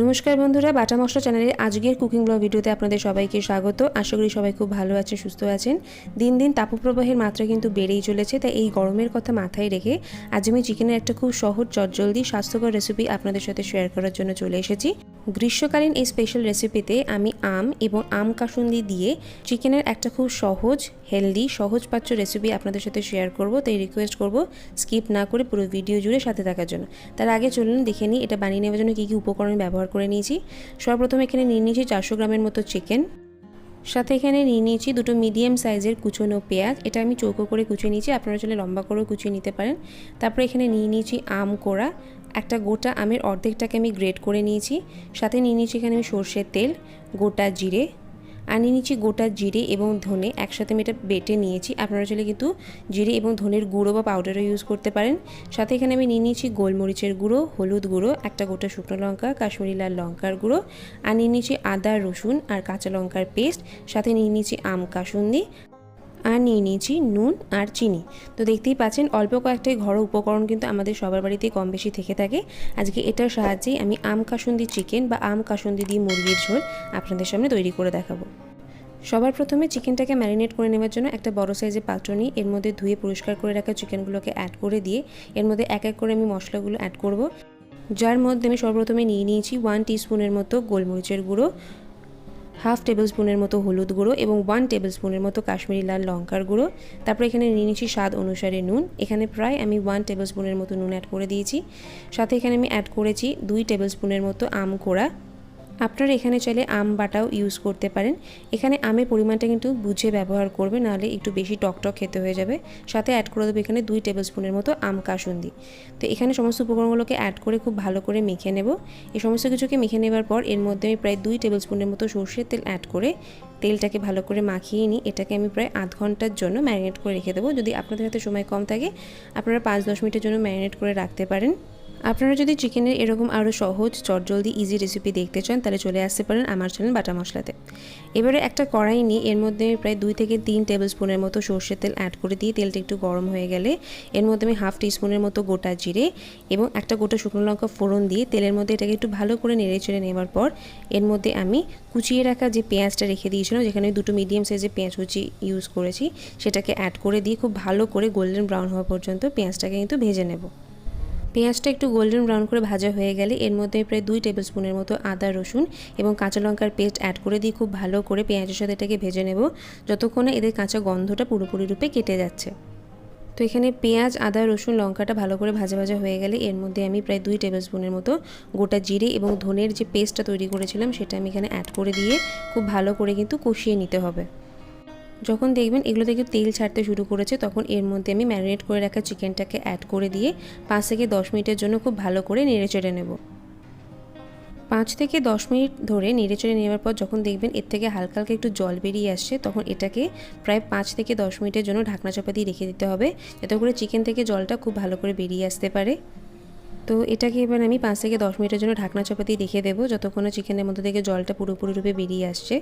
নমস্কার বন্ধুরা, বাটা মশলা চ্যানেলের আজকের কুকিং ব্লগ ভিডিওতে আপনাদের সবাইকে স্বাগত। আশা করি সবাই খুব ভালো আছেন, সুস্থ আছেন। দিন দিন তাপপ্রবাহের মাত্রা কিন্তু বেড়েই চলেছে, তাই এই গরমের কথা মাথায় রেখে আজ আমি চিকেনের একটা খুব সহজ, চটজলদি, স্বাস্থ্যকর রেসিপি আপনাদের সাথে শেয়ার করার জন্য চলে এসেছি। গ্রীষ্মকালীন এই স্পেশাল রেসিপিতে আমি আম এবং আম কাসুন্দি দিয়ে চিকেনের একটা খুব সহজ হেলদি সহজ পাচ্য রেসিপি আপনাদের সাথে শেয়ার করব, তাই রিকোয়েস্ট করব স্কিপ না করে পুরো ভিডিও জুড়ে সাথে থাকার জন্য। তার আগে চলুন দেখে নিই, এটা বানিয়ে নেওয়ার জন্য কী কী উপকরণ ব্যবহার করে নিয়েছি। সর্বপ্রথম এখানে নিয়ে নিয়েছি চারশো গ্রামের মতো চিকেন। সাথে এখানে নিয়ে নিয়েছি দুটো মিডিয়াম সাইজের কুচনো পেঁয়াজ। এটা আমি চৌকো করে কুচিয়ে নিয়েছি, আপনারা চলে লম্বা করেও কুচিয়ে নিতে পারেন। তারপরে এখানে নিয়ে নিয়েছি আম কোড়া। একটা গোটা আমের অর্ধেকটাকে আমি গ্রেড করে নিয়েছি। সাথে নিয়ে নিয়েছি এখানে আমি সর্ষের তেল, গোটা জিরে। আর নিয়ে নিচ্ছি গোটা জিরে এবং ধনে একসাথে আমি এটা বেটে নিয়েছি। আপনারা চাইলে কিন্তু জিরে এবং ধনের গুঁড়ো বা পাউডারও ইউজ করতে পারেন। সাথে এখানে আমি নিয়ে নিয়েছি গোলমরিচের গুঁড়ো, হলুদ গুঁড়ো, একটা গোটা শুকনো লঙ্কা, কাশ্মীরি লাল লঙ্কার গুঁড়ো, আর নিয়ে নিয়েছি আদা, রসুন আর কাঁচা লঙ্কার পেস্ট সাথে নিয়ে নিয়েছি আম কাসুন্দি আর নিয়ে নিয়েছি নুন আর চিনি। তো দেখতেই পাচ্ছেন, অল্প কয়েকটাই ঘরোয়া উপকরণ কিন্তু আমাদের সবার বাড়িতেই কম বেশি থেকে থাকে। আজকে এটার সাহায্যেই আমি আম কাসুন্দি চিকেন বা আম কাসুন্দি দিয়ে মুরগির ঝোল আপনাদের সামনে তৈরি করে দেখাবো। সবার প্রথমে চিকেনটাকে ম্যারিনেট করে নেওয়ার জন্য একটা বড় সাইজের পাত্র নিই এর মধ্যে ধুয়ে পরিষ্কার করে রাখা চিকেনগুলোকে অ্যাড করে দিয়ে এর মধ্যে এক এক করে আমি মশলাগুলো অ্যাড করব। যার মধ্যে আমি সর্বপ্রথমে নিয়ে নিয়েছি ওয়ান টিস্পুনের মতো গোলমরিচের গুঁড়ো হাফ টেবিল স্পুনের মতো হলুদ গুঁড়ো এবং ওয়ান টেবিল স্পুনের মতো কাশ্মীরি লাল লঙ্কার গুঁড়ো। তারপর এখানে নিয়ে নিচ্ছি স্বাদ অনুসারে নুন। এখানে প্রায় আমি ওয়ান টেবিল স্পুনের মতো নুন অ্যাড করে দিয়েছি। সাথে এখানে আমি অ্যাড করেছি দুই টেবিল স্পুনের মতো আম কোড়া। আপনারা এখানে চাইলে আম বাটাও ইউজ করতে পারেন। এখানে আমের পরিমাণটা কিন্তু বুঝে ব্যবহার করবে, নাহলে একটু বেশি টকটক খেতে হয়ে যাবে। সাথে অ্যাড করে দেবো এখানে দুই টেবিল স্পুনের মতো আম কাসুন্দি। তো এখানে সমস্ত উপকরণগুলোকে অ্যাড করে খুব ভালো করে মেখে নেব। এই সমস্ত কিছুকে মেখে নেবার পর এর মধ্যে আমি প্রায় দুই টেবিল স্পুনের মতো সর্ষের তেল অ্যাড করে তেলটাকে ভালো করে মাখিয়ে নিই। এটাকে আমি প্রায় আধ ঘণ্টার জন্য ম্যারিনেট করে রেখে দেবো। যদি আপনাদের হাতে সময় কম থাকে, আপনারা পাঁচ দশ মিনিটের জন্য ম্যারিনেট করে রাখতে পারেন। আপনারা যদি চিকেনের এরকম আরও সহজ, চটজলদি ইজি রেসিপি দেখতে চান, তাহলে চলে আসতে পারেন আমার চ্যানেল বাটা মশলাতে। এবারে একটা কড়াই নিয়ে, এর মধ্যে আমি প্রায় দুই থেকে তিন টেবিল স্পুনের মতো সর্ষের তেল অ্যাড করে দিয়ে, তেলটা একটু গরম হয়ে গেলে, এর মধ্যে আমি হাফ টিস্পুনের মতো গোটা জিরে এবং একটা গোটা শুকনো লঙ্কা ফোড়ন দিয়ে, তেলের মধ্যে এটাকে একটু ভালো করে নেড়ে চেড়ে নেওয়ার পর, এর মধ্যে আমি কুচিয়ে রাখা যে পেঁয়াজটা রেখে দিয়েছিলাম, যেখানে দুটো মিডিয়াম সাইজের পেঁয়াজ কুচি ইউজ করেছি, সেটাকে অ্যাড করে দিয়ে, খুব ভালো করে গোল্ডেন ব্রাউন হওয়া পর্যন্ত পেঁয়াজটাকে কিন্তু ভেজে নেব। পেঁয়াজটা একটু গোল্ডেন ব্রাউন করে ভাজা হয়ে গেলে এর মধ্যে প্রায় দুই টেবিল স্পুনের মতো আদা, রসুন এবং কাঁচা লঙ্কার পেস্ট অ্যাড করে দিয়ে খুব ভালো করে পেঁয়াজের সাথে এটাকে ভেজে নেব যতক্ষণে এদের কাঁচা গন্ধটা পুরোপুরি রূপে কেটে যাচ্ছে। তো এখানে পেঁয়াজ, আদা, রসুন, লঙ্কাটা ভালো করে ভাজা ভাজা হয়ে গেলে এর মধ্যে আমি প্রায় দুই টেবিল স্পুনের মতো গোটা জিরে এবং ধনের যে পেস্টটা তৈরি করেছিলাম সেটা আমি এখানে অ্যাড করে দিয়ে খুব ভালো করে কিন্তু কষিয়ে নিতে হবে। যখন দেখবেন এগুলো থেকে তেল ছাড়তে শুরু করেছে, তখন এর মধ্যে আমি ম্যারিনেট করে রাখা চিকেনটাকে অ্যাড করে দিয়ে পাঁচ থেকে দশ মিনিটের জন্য খুব ভালো করে নেড়ে চেড়ে নেব। পাঁচ থেকে দশ মিনিট ধরে নেড়ে চেড়ে নেওয়ার পর যখন দেখবেন এর থেকে হালকা হালকা একটু জল বেরিয়ে আসছে, তখন এটাকে প্রায় পাঁচ থেকে দশ মিনিটের জন্য ঢাকনা চাপা দিয়ে রেখে দিতে হবে, যাতে করে চিকেন থেকে জলটা খুব ভালো করে বেরিয়ে আসতে পারে। তো এটাকে এবার আমি পাঁচ থেকে দশ মিনিটের জন্য ঢাকনা চাপা দিয়ে রেখে দেবো, যতক্ষণ চিকেনের মধ্যে থেকে জলটা পুরোপুরি রূপে বেরিয়ে আসছে।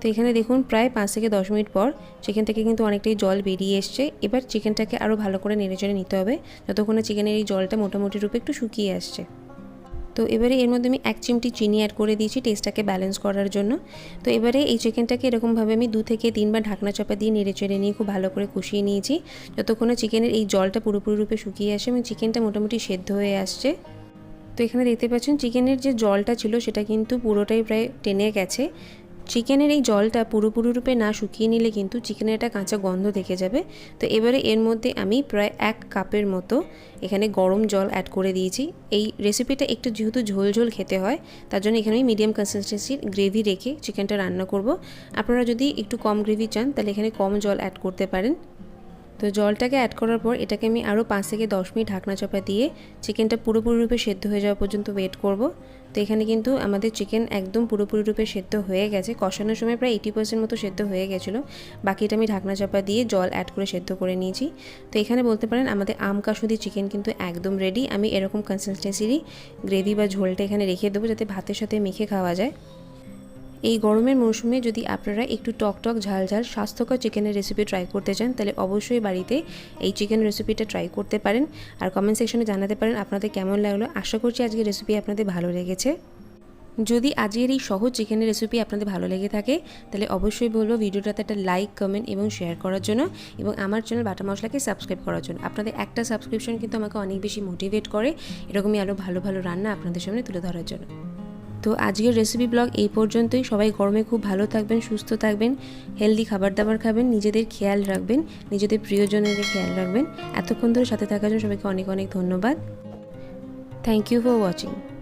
তো এখানে দেখুন প্রায় পাঁচ থেকে দশ মিনিট পর চিকেন থেকে কিন্তু অনেকটাই জল বেরিয়ে এসছে। এবার চিকেনটাকে আরও ভালো করে নেড়ে চেড়ে নিতে হবে যতক্ষণে চিকেনের এই জলটা মোটামুটি রূপে একটু শুকিয়ে আসছে। তো এবারে এর মধ্যে আমি এক চিমটি চিনি অ্যাড করে দিয়েছি টেস্টটাকে ব্যালেন্স করার জন্য। তো এবারে এই চিকেনটাকে এরকমভাবে আমি দু থেকে তিনবার ঢাকনা চাপা দিয়ে নেড়ে চেড়ে নিয়ে খুব ভালো করে কষিয়ে নিয়েছি। যতক্ষণে চিকেনের এই জলটা পুরোপুরি রূপে শুকিয়ে আসে এবং চিকেনটা মোটামুটি সেদ্ধ হয়ে আসছে। তো এখানে দেখতে পাচ্ছেন চিকেনের যে জলটা ছিল সেটা কিন্তু পুরোটাই প্রায় টেনে গেছে। চিকেনের এই জলটা পুরোপুরি রূপে না শুকিয়ে নিলে কিন্তু চিকেনের একটা কাঁচা গন্ধ থেকে যাবে। তো এবারে এর মধ্যে আমি প্রায় এক কাপের মতো এখানে গরম জল অ্যাড করে দিয়েছি। এই রেসিপিটা একটু যেহেতু ঝোল ঝোল খেতে হয়, তার জন্য এখানে আমি মিডিয়াম কনসিস্টেন্সির গ্রেভি রেখে চিকেনটা রান্না করব। আপনারা যদি একটু কম গ্রেভি চান, তাহলে এখানে কম জল অ্যাড করতে পারেন। তো জলটাকে অ্যাড করার পর এটাকে আমি আরও পাঁচ থেকে দশ মিনিট ঢাকনা চাপা দিয়ে চিকেনটা পুরোপুরি রূপে সেদ্ধ হয়ে যাওয়া পর্যন্ত ওয়েট করব। তো এখানে কিন্তু আমাদের চিকেন একদম পুরোপুরি রূপে সেদ্ধ হয়ে গেছে। কষানোর সময় প্রায় এইটি পার্সেন্ট মতো সেদ্ধ হয়ে গেছিল। বাকিটা আমি ঢাকনা চাপা দিয়ে জল অ্যাড করে সেদ্ধ করে নিয়েছি। তো এখানে বলতে পারেন আমাদের আম কাসুদি চিকেন কিন্তু একদম রেডি আমি এরকম কনসিস্টেন্সিরই গ্রেভি বা ঝোলটা এখানে রেখে দেবো যাতে ভাতের সাথে মেখে খাওয়া যায়। এই গরমের মৌসুমে যদি আপনারা একটু টক টক, ঝাল ঝাল, স্বাস্থ্যকর চিকেনের রেসিপি ট্রাই করতে চান, তাহলে অবশ্যই বাড়িতে এই চিকেন রেসিপিটা ট্রাই করতে পারেন। আর কমেন্ট সেকশনে জানাতে পারেন আপনাদের কেমন লাগল। আশা করছি আজকে রেসিপি আপনাদের ভালো লেগেছে। যদি আজকের এই সহজ চিকেনের রেসিপি আপনাদের ভালো লেগে থাকে, তাহলে অবশ্যই বলব ভিডিওটাতে একটা লাইক কমেন্ট এবং শেয়ার করার জন্য এবং আমার চ্যানেল বাটা মশলাকে সাবস্ক্রাইব করার জন্য। আপনাদের একটা সাবস্ক্রিপশন কিন্তু আমাকে অনেক বেশি মোটিভেট করে, এরকমই আরও ভালো ভালো রান্না আপনাদের সামনে তুলে ধরার জন্য। তো আজকের রেসিপি ব্লগ এই পর্যন্তই। সবাই গরমে খুব ভালো থাকবেন, সুস্থ থাকবেন হেলদি খাবার দাবার খাবেন, নিজেদের খেয়াল রাখবেন, নিজেদের প্রিয়জনের খেয়াল রাখবেন। এতক্ষণ ধরে সাথে থাকার জন্য সবাইকে অনেক অনেক ধন্যবাদ। Thank you for watching